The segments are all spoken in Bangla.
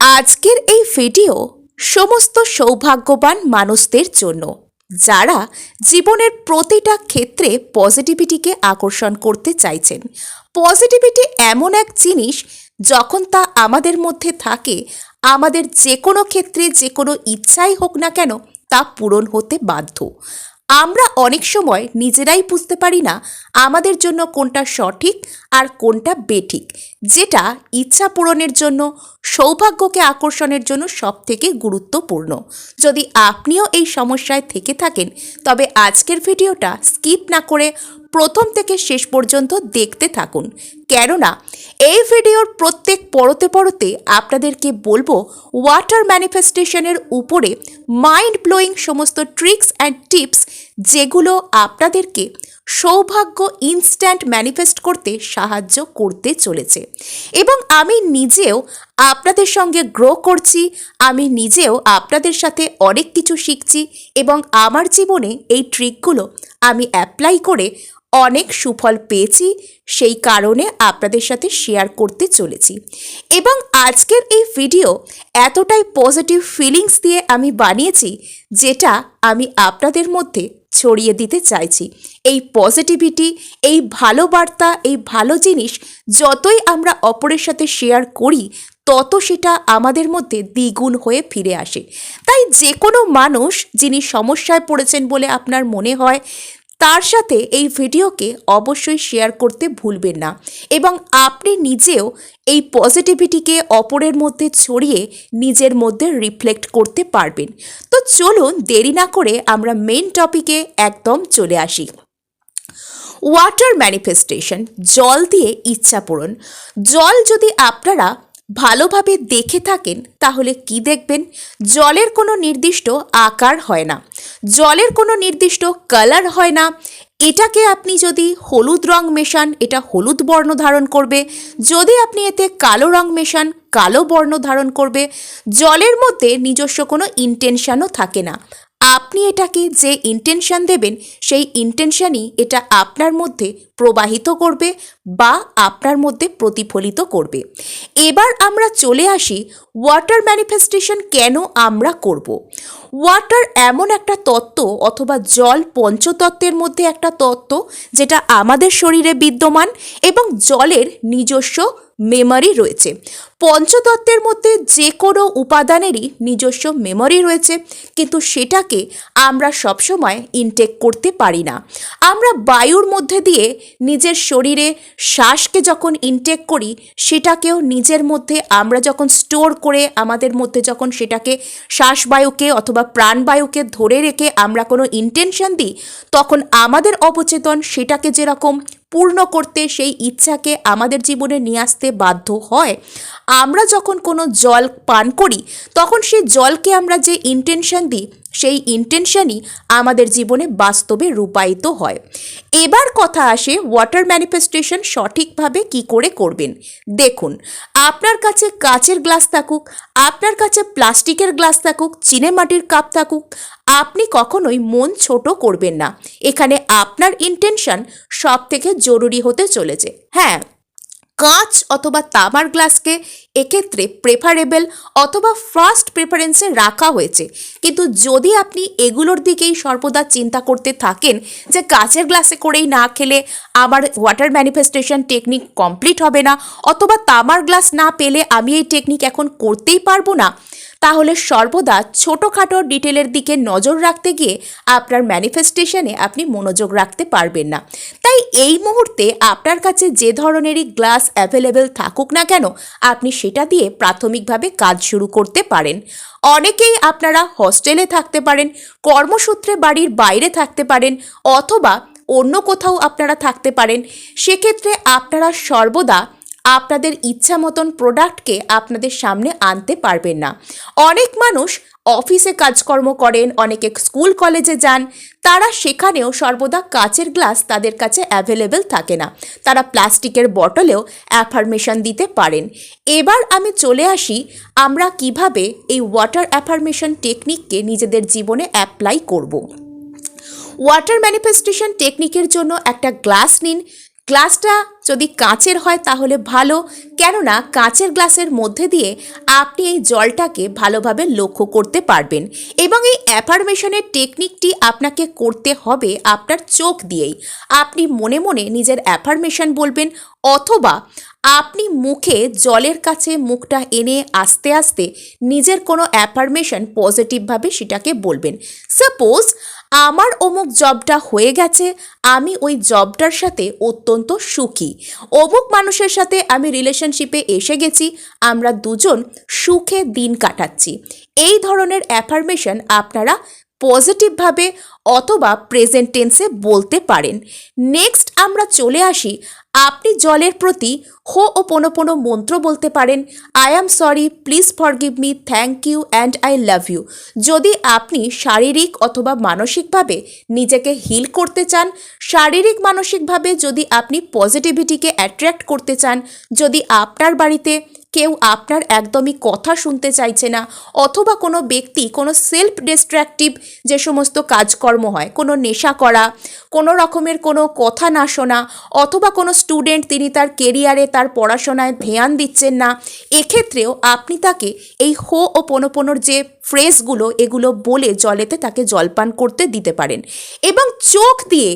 আজকের এই ভিডিও সমস্ত সৌভাগ্যবান মানুষদের জন্য, যারা জীবনের প্রতিটা ক্ষেত্রে পজিটিভিটিকে আকর্ষণ করতে চাইছেন। পজিটিভিটি এমন এক জিনিস, যখন তা আমাদের মধ্যে থাকে, আমাদের যে কোনো ক্ষেত্রে যে কোনো ইচ্ছাই হোক না কেন, তা পূরণ হতে বাধ্য। আমরা অনেক সময় নিজেরাই বুঝতে পারি না আমাদের জন্য কোনটা সঠিক আর কোনটা বেঠিক, যেটা ইচ্ছা পূরণের জন্য, সৌভাগ্যকে আকর্ষণের জন্য সবথেকে গুরুত্বপূর্ণ। যদি আপনিও এই সমস্যায় থেকে থাকেন, তবে আজকের ভিডিওটা স্কিপ না করে প্রথম থেকে শেষ পর্যন্ত দেখতে থাকুন। কেননা, এই ভিডিওর প্রত্যেক পরতে পরতে আপনাদেরকে বলব, ওয়াটার ম্যানিফেস্টেশনের উপরে মাইন্ড ব্লোয়িং সমস্ত ট্রিক্স অ্যান্ড টিপস যেগুলো আপনাদেরকে সৌভাগ্য ইনস্ট্যান্ট ম্যানিফেস্ট করতে সাহায্য করতে চলেছে। এবং আমি নিজেও আপনাদের সঙ্গে গ্রো করছি, আমি নিজেও আপনাদের সাথে অনেক কিছু শিখছি এবং আমার জীবনে এই ট্রিকগুলো আমি অ্যাপ্লাই করে অনেক সুফল পেয়েছি, সেই কারণে আপনাদের সাথে শেয়ার করতে চলেছি। এবং আজকের এই ভিডিও এতটাই পজিটিভ ফিলিংস দিয়ে আমি বানিয়েছি, যেটা আমি আপনাদের মধ্যে ছড়িয়ে দিতে চাইছি। এই পজিটিভিটি এই ভালো বার্তা, এই ভালো জিনিস যতই আমরা অপরের সাথে শেয়ার করি, তত সেটা আমাদের মধ্যে দ্বিগুণ হয়ে ফিরে আসে। তাই যে কোনো মানুষ যিনি সমস্যায় পড়েছেন বলে আপনার মনে হয় তার সাথে এই ভিডিওকে অবশ্যই শেয়ার করতে ভুলবেন না এবং আপনি নিজেও এই পজিটিভিটিকে অপরের মধ্যে ছড়িয়ে নিজের মধ্যে রিফ্লেক্ট করতে পারবেন। তো চলুন দেরি না করে আমরা মেন টপিকে একদম চলে আসি। ওয়াটার ম্যানিফেস্টেশন জল দিয়ে ইচ্ছা পূরণ। জল যদি আপনারা ভালোভাবে দেখে থাকেন, তাহলে কি দেখবেন? জলের কোনো নির্দিষ্ট আকার হয় না। জলের কোনো নির্দিষ্ট কালার হয় না। এটাকে আপনি যদি হলুদ রং মেশান, এটা হলুদ বর্ণ ধারণ করবে। যদি আপনি এতে কালো রং মেশান, কালো বর্ণ ধারণ করবে। জলের মধ্যে নিজস্ব কোনো ইন্টেনশানও থাকে না। আপনি এটাকে যে ইন্টেনশন দেবেন, সেই ইন্টেনশনই এটা আপনার মধ্যে প্রবাহিত করবে বা আপনার মধ্যে প্রতিফলিত করবে। এবার আমরা চলে আসি ওয়াটার ম্যানিফেস্টেশন কেন আমরা করব? ওয়াটার এমন একটা তত্ত্ব অথবা জল পঞ্চতত্ত্বের মধ্যে একটা তত্ত্ব যেটা আমাদের শরীরে বিদ্যমান এবং জলের নিজস্ব মেমরি রয়েছে। পঞ্চতত্ত্বের মধ্যে যে কোনো উপাদানেরই নিজস্ব মেমরি রয়েছে, কিন্তু সেটাকে আমরা সবসময় ইনটেক করতে পারি না। আমরা বায়ুর মধ্যে দিয়ে নিজের শরীরে শ্বাসকে যখন ইনটেক করি, সেটাকেও নিজের মধ্যে আমরা যখন স্টোর করে আমাদের মধ্যে যখন সেটাকে শ্বাসবায়ুকে অথবা প্রাণবায়ুকে ধরে রেখে আমরা কোনো ইন্টেনশন দিই তখন আমাদের অবচেতন সেটাকে যেরকম পূর্ণ করতে সেই ইচ্ছাকে আমাদের জীবনে নিয়ে আসতে বাধ্য হয়। আমরা যখন কোনো জল পান করি, তখন সেই জলকে আমরা যে ইন্টেনশন দিই, সেই ইন্টেনশনই আমাদের জীবনে বাস্তবে রূপায়িত হয়। এবার কথা আসে ওয়াটার ম্যানিফেস্টেশন সঠিকভাবে কি করে করবেন। দেখুন, আপনার কাছে কাচের গ্লাস থাকুক, আপনার কাছে প্লাস্টিকের গ্লাস থাকুক, চিনেমাটির কাপ থাকুক আপনি কখনোই মন ছোট করবেন না। এখানে আপনার ইন্টেনশন সব থেকে জরুরি হতে চলেছে। হ্যাঁ কাঁচ অথবা তামার গ্লাসকে এক্ষেত্রে প্রেফারেবল অথবা ফার্স্ট প্রেফারেন্সে রাখা হয়েছে। কিন্তু যদি আপনি এগুলোর দিকেই সর্বদা চিন্তা করতে থাকেন যে কাঁচের গ্লাসে করেই না খেলে আমার ওয়াটার ম্যানিফেস্টেশন টেকনিক কমপ্লিট হবে না অথবা তামার গ্লাস না পেলে আমি এই টেকনিক এখন করতেই পারব না, তাহলে সর্বদা ছোটোখাটো ডিটেলের দিকে নজর রাখতে গিয়ে আপনার ম্যানিফেস্টেশনে আপনি মনোযোগ রাখতে পারবেন না। তাই এই মুহূর্তে আপনার কাছে যে ধরনেরই গ্লাস অ্যাভেলেবেল থাকুক না কেন, আপনি সেটা দিয়ে প্রাথমিকভাবে কাজ শুরু করতে পারেন। অনেকেই আপনারা হস্টেলে থাকতে পারেন, কর্মসূত্রে বাড়ির বাইরে থাকতে পারেন অথবা অন্য কোথাও আপনারা থাকতে পারেন। সেক্ষেত্রে আপনারা সর্বদা আপনাদের ইচ্ছা মতন প্রোডাক্টকে আপনাদের সামনে আনতে পারবেন না। অনেক মানুষ অফিসে কাজকর্ম করেন, অনেকে স্কুল কলেজে যান। তারা সেখানেও সর্বদা কাচের গ্লাস তাদের কাছে অ্যাভেলেবেল থাকে না। তারা প্লাস্টিকের বটলেও অ্যাফার্মেশন দিতে পারেন। এবার আমি চলে আসি, আমরা কীভাবে এই ওয়াটার অ্যাফার্মেশন টেকনিককে নিজেদের জীবনে অ্যাপ্লাই করব। ওয়াটার ম্যানিফেস্টেশন টেকনিকের জন্য একটা গ্লাস নিন। গ্লাসটা যদি কাঁচের হয় তাহলে ভালো। কেননা কাঁচের গ্লাসের মধ্যে দিয়ে আপনি এই জলটাকে ভালোভাবে লক্ষ্য করতে পারবেন এবং এই অ্যাফার্মেশনের টেকনিকটি আপনাকে করতে হবে আপনার চোখ দিয়েই। আপনি মনে মনে নিজের অ্যাফার্মেশন বলবেন অথবা আপনি মুখে জলের কাছে মুখটা এনে আস্তে আস্তে নিজের কোনো অ্যাফার্মেশন পজিটিভভাবে সেটাকে বলবেন। সাপোজ আমার অমুক জবটা হয়ে গেছে, আমি ওই জবটার সাথে অত্যন্ত সুখী। অমুক মানুষের সাথে আমি রিলেশনশিপে এসে গেছি, আমরা দুজন সুখে দিন কাটাচ্ছি। এই ধরনের অ্যাফার্মেশন আপনারা পজিটিভভাবে অথবা প্রেজেন্ট টেন্সে বলতে পারেন। নেক্সট আমরা চলে আসি আপনি জলের প্রতি হো ও পোনো পোনো মন্ত্র বলতে পারেন I am sorry please forgive me thank you and I love you যদি আপনি শারীরিক অথবা মানসিকভাবে নিজেকে হিল করতে চান, শারীরিক মানসিকভাবে যদি আপনি পজিটিভিটিকে অ্যাট্রাক্ট করতে চান, যদি আপনার বাড়িতে কেউ আপনার একদমই কথা শুনতে চাইছে না, অথবা কোনো ব্যক্তি, কোনো সেলফ ডিস্ট্র্যাক্টিভ যে সমস্ত কাজকর্ম হয়, কোনো নেশা করা, কোনো রকমের কোনো কথা না শোনা, অথবা কোনো স্টুডেন্ট তিনি তার কেরিয়ারে তার পড়াশোনায় ধ্যান দিচ্ছেন না, এক্ষেত্রেও আপনি তাকে এই হো ও পোনোপোনোর যে ফ্রেজগুলো এগুলো বলে জলেতে তাকে জলপান করতে দিতে পারেন। এবং চোখ দিয়ে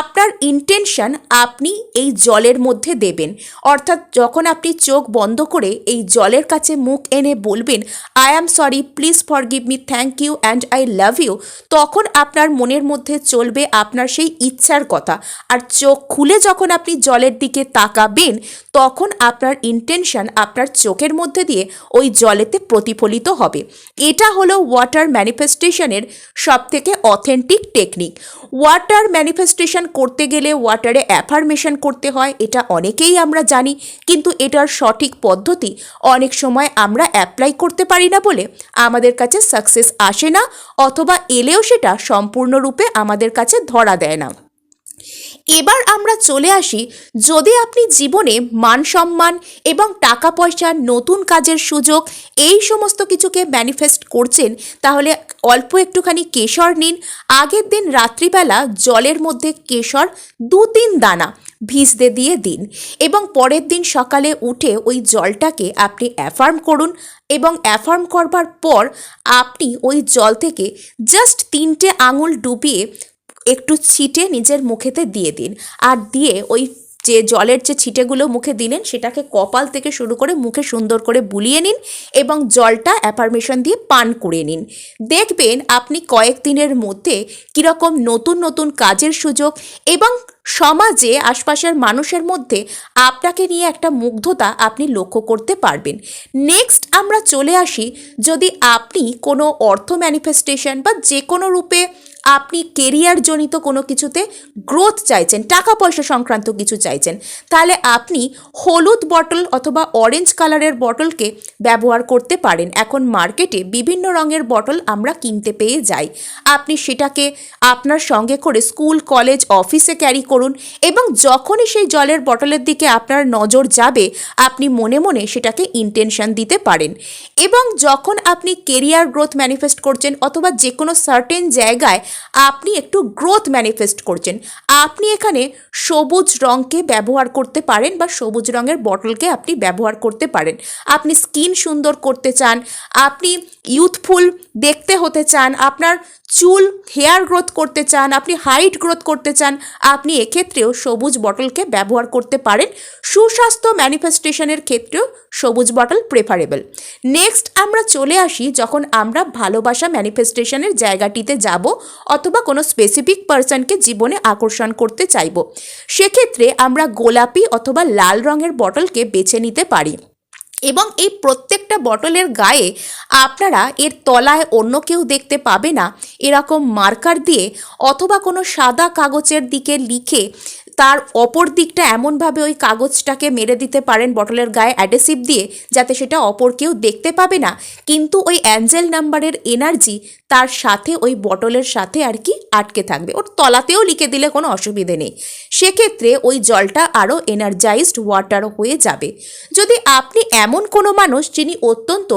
আপনার ইন্টেনশন আপনি এই জলের মধ্যে দেবেন। অর্থাৎ যখন আপনি চোখ বন্ধ করে এই জলের কাছে মুখ এনে বলবেন I am sorry please forgive me thank you and I love you তখন আপনার মনের মধ্যে চলবে আপনার সেই ইচ্ছার কথা। আর চোখ খুলে যখন আপনি জলের দিকে তাকাবেন, তখন আপনার ইন্টেনশন আপনার চোখের মধ্যে দিয়ে ওই জলেতে প্রতিফলিত হবে। এটা হলো ওয়াটার ম্যানিফেস্টেশনের সবথেকে অথেন্টিক টেকনিক ওয়াটার ম্যানিফেস্টেশন করতে গেলে ওয়াটারে অ্যাফার্মেশন করতে হয়, এটা অনেকেই আমরা জানি। কিন্তু এটার সঠিক পদ্ধতি অনেক সময় আমরা অ্যাপ্লাই করতে পারি না বলে আমাদের কাছে সাকসেস আসে না, অথবা এলেও সেটা সম্পূর্ণরূপে আমাদের কাছে ধরা দেয় না। এবার আমরা চলে আসি, যদি আপনি জীবনে মান সম্মান এবং টাকা পয়সা নতুন কাজের সুযোগ এই সমস্ত কিছুকে ম্যানিফেস্ট করছেন, তাহলে অল্প একটুখানি কেশর নিন, আগের দিন রাত্রিবেলা জলের মধ্যে কেশর দু তিন দানা ভিজতে দিয়ে দিন এবং পরের দিন সকালে উঠে ওই জলটাকে আপনি অ্যাফার্ম করুন এবং অ্যাফার্ম করবার পর আপনি ওই জল থেকে জাস্ট তিনটে আঙুল ডুবিয়ে একটু ছিটে নিজের মুখেতে দিয়ে দিন। আর দিয়ে ওই যে জলের যে ছিটেগুলো মুখে দিলেন, সেটাকে কপাল থেকে শুরু করে মুখে সুন্দর করে বুলিয়ে নিন এবং জলটা অ্যাফার্মেশন দিয়ে পান করে নিন। দেখবেন আপনি কয়েকদিনের মধ্যে কীরকম নতুন নতুন কাজের সুযোগ এবং সমাজে, আশপাশের মানুষের মধ্যে আপনাকে নিয়ে একটা মুগ্ধতা আপনি লক্ষ্য করতে পারবেন। নেক্সট আমরা চলে আসি, যদি আপনি কোনো অর্থ ম্যানিফেস্টেশন বা যে কোনো রূপে আপনি কেরিয়ার জনিত কোনো কিছুতে গ্রোথ চাইছেন টাকা পয়সা সংক্রান্ত কিছু চাইছেন, তাহলে আপনি হলুদ বটল অথবা অরেঞ্জ কালারের বটলকে ব্যবহার করতে পারেন। এখন মার্কেটে বিভিন্ন রঙের বটল আমরা কিনতে পেয়ে যাই। আপনি সেটাকে আপনার সঙ্গে করে স্কুল কলেজ অফিসে ক্যারি করুন এবং যখনই সেই জলের বটলের দিকে আপনার নজর যাবে, আপনি মনে মনে সেটাকে ইন্টেনশন দিতে পারেন। এবং যখন আপনি কেরিয়ার গ্রোথ ম্যানিফেস্ট করছেন অথবা যে কোনো সার্টেন জায়গায় আপনি একটু গ্রোথ ম্যানিফেস্ট করছেন। আপনি এখানে সবুজ রঙকে ব্যবহার করতে পারেন বা সবুজ রঙের বটলকে আপনি ব্যবহার করতে পারেন। আপনি স্কিন সুন্দর করতে চান, আপনি ইউথফুল দেখতে হতে চান, আপনার চুল হেয়ার গ্রোথ করতে চান, আপনি হাইট গ্রোথ করতে চান, আপনি এক্ষেত্রেও সবুজ বটলকে ব্যবহার করতে পারেন। সুস্বাস্থ্য ম্যানিফেস্টেশনের ক্ষেত্রেও সবুজ বটল প্রেফারেবল নেক্সট আমরা চলে আসি যখন আমরা ভালোবাসা ম্যানিফেস্টেশনের জায়গাটিতে যাব। অথবা কোনো স্পেসিফিক পার্সনকে জীবনে আকর্ষণ করতে চাইব। সেক্ষেত্রে আমরা গোলাপি অথবা লাল রঙের বটলকে বেছে নিতে পারি। এবং এই প্রত্যেকটা বটলের গায়ে আপনারা এর তলায় অন্য কেউ দেখতে পাবে না। এরকম মার্কার দিয়ে অথবা কোনো সাদা কাগজের দিকে লিখে তার অপর দিকটা এমনভাবে ওই কাগজটাকে মেরে দিতে পারেন বটলের গায়ে অ্যাডেসিভ দিয়ে, যাতে সেটা অপর কেউ দেখতে পাবে না। কিন্তু ওই অ্যাঞ্জেল নাম্বারের এনার্জি তার সাথে, ওই বটলের সাথে আর কি আটকে থাকবে। ওর তলাতেও লিখে দিলে কোনো অসুবিধে নেই। সেক্ষেত্রে ওই জলটা আরও এনার্জাইজড ওয়াটার হয়ে যাবে। যদি আপনি এমন কোনো মানুষ যিনি অত্যন্ত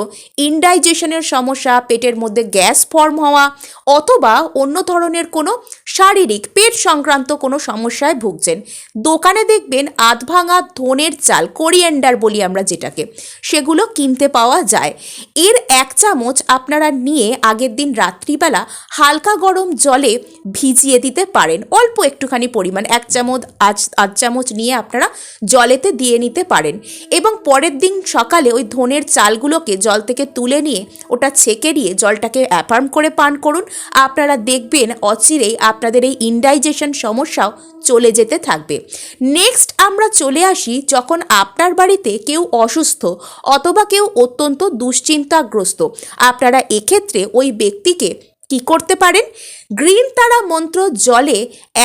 ইনডাইজেশনের সমস্যা, পেটের মধ্যে গ্যাস ফর্ম হওয়া অথবা অন্য ধরনের কোনো শারীরিক পেট সংক্রান্ত কোনো সমস্যায় ভুগছেন, দোকানে দেখবেন আধ ভাঙা ধনের চাল কোরিয়েন্ডার বলি আমরা যেটাকে, সেগুলো কিনতে পাওয়া যায়। এর এক চামচ আপনারা নিয়ে আগের দিন রাত্রিবেলা হালকা গরম জলে ভিজিয়ে দিতে পারেন। অল্প একটুখানি পরিমাণ, এক চামচ আজ আধ চামচ নিয়ে আপনারা জলেতে দিয়ে নিতে পারেন। এবং পরের দিন সকালে ওই ধনের চালগুলোকে জল থেকে তুলে নিয়ে ওটা ছেঁকে দিয়ে জলটাকে অ্যাফার্ম করে পান করুন। আপনারা দেখবেন অচিরেই আপনাদের এই ইনডাইজেশন সমস্যাও চলে যেতে থাকবে। নেক্সট আমরা চলে আসি যখন আপনার বাড়িতে কেউ অসুস্থ অথবা কেউ অত্যন্ত দুশ্চিন্তাগ্রস্ত। আপনারা এক্ষেত্রে ওই ব্যক্তিকে কি করতে পারেন? গ্রিন তারা মন্ত্র জলে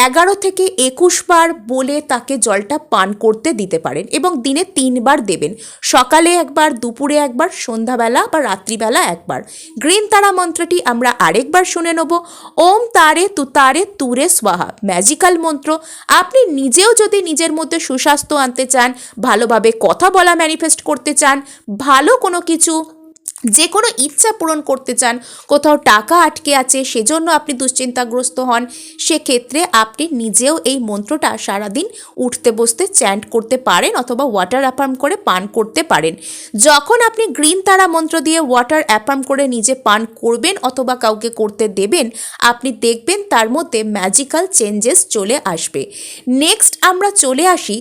এগারো থেকে একুশ বার বলে তাকে জলটা পান করতে দিতে পারেন এবং দিনে তিনবার দেবেন। সকালে একবার, দুপুরে একবার, সন্ধ্যাবেলা বা রাত্রিবেলা একবার। গ্রিন তারা মন্ত্রটি আমরা আরেকবার শুনে নেব। ওম তারে তু তারে তুরে স্বাহা। ম্যাজিক্যাল মন্ত্র। আপনি নিজেও যদি নিজের মধ্যে সুস্বাস্থ্য আনতে চান, ভালোভাবে কথা বলা ম্যানিফেস্ট করতে চান, ভালো কোনো কিছু যে কোনো ইচ্ছা পূরণ করতে চান, কোথাও টাকা আটকে আছে, সেজন্য আপনি দুশ্চিন্তাগ্রস্ত হন, সেক্ষেত্রে আপনি নিজেও এই মন্ত্রটা সারাদিন উঠতে বসতে চ্যান্ট করতে পারেন অথবা ওয়াটার অ্যাপার্ম করে পান করতে পারেন। যখন আপনি গ্রিন তারা মন্ত্র দিয়ে ওয়াটার অ্যাপার্ম করে নিজে পান করবেন অথবা কাউকে করতে দেবেন, আপনি দেখবেন তার মধ্যে ম্যাজিক্যাল চেঞ্জেস চলে আসবে। নেক্সট আমরা চলে আসি,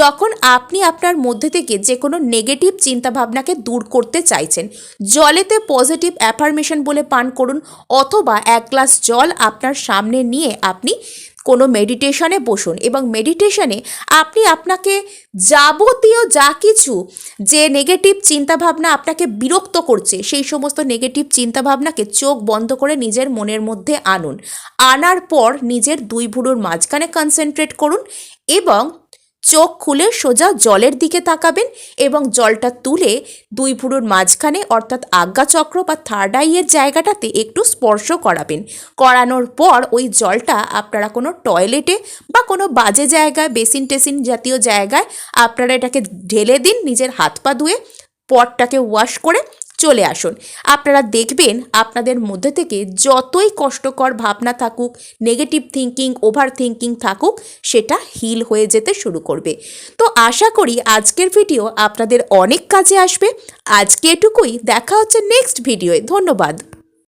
যখন আপনি আপনার মধ্যে থেকে যে কোনো নেগেটিভ চিন্তাভাবনাকে দূর করতে চাইছেন জলেতে পজিটিভ অ্যাফার্মেশন বলে পান করুন অথবা এক গ্লাস জল আপনার সামনে নিয়ে আপনি কোনো মেডিটেশনে বসুন এবং মেডিটেশনে আপনি আপনাকে যাবতীয় যা কিছু যে নেগেটিভ চিন্তাভাবনা আপনাকে বিরক্ত করছে, সেই সমস্ত নেগেটিভ চিন্তাভাবনাকে চোখ বন্ধ করে নিজের মনের মধ্যে আনুন। আনার পর নিজের দুই ভুরুর মাঝখানে কনসেন্ট্রেট করুন এবং চোখ খুলে সোজা জলের দিকে তাকাবেন এবং জলটা তুলে দুই ভুরুর মাঝখানে, অর্থাৎ আজ্ঞাচক্র বা থার্ড আইয়ের জায়গাটাতে একটু স্পর্শ করাবেন। করানোর পর ওই জলটা আপনারা কোনো টয়লেটে বা কোনো বাজে জায়গায় বেসিন টেসিন জাতীয় জায়গায় আপনারা এটাকে ঢেলে দিন, নিজের হাত পা ধুয়ে পটটাকে ওয়াশ করে চলে আসুন। আপনারা দেখবেন আপনাদের মধ্যে থেকে যতই কষ্টকর ভাবনা থাকুক নেগেটিভ থিঙ্কিং ওভার থিঙ্কিং থাকুক, সেটা হিল হয়ে যেতে শুরু করবে। তো আশা করি আজকের ভিডিও আপনাদের অনেক কাজে আসবে। আজকে এটুকুই। দেখা হচ্ছে নেক্সট ভিডিওয়ে ধন্যবাদ।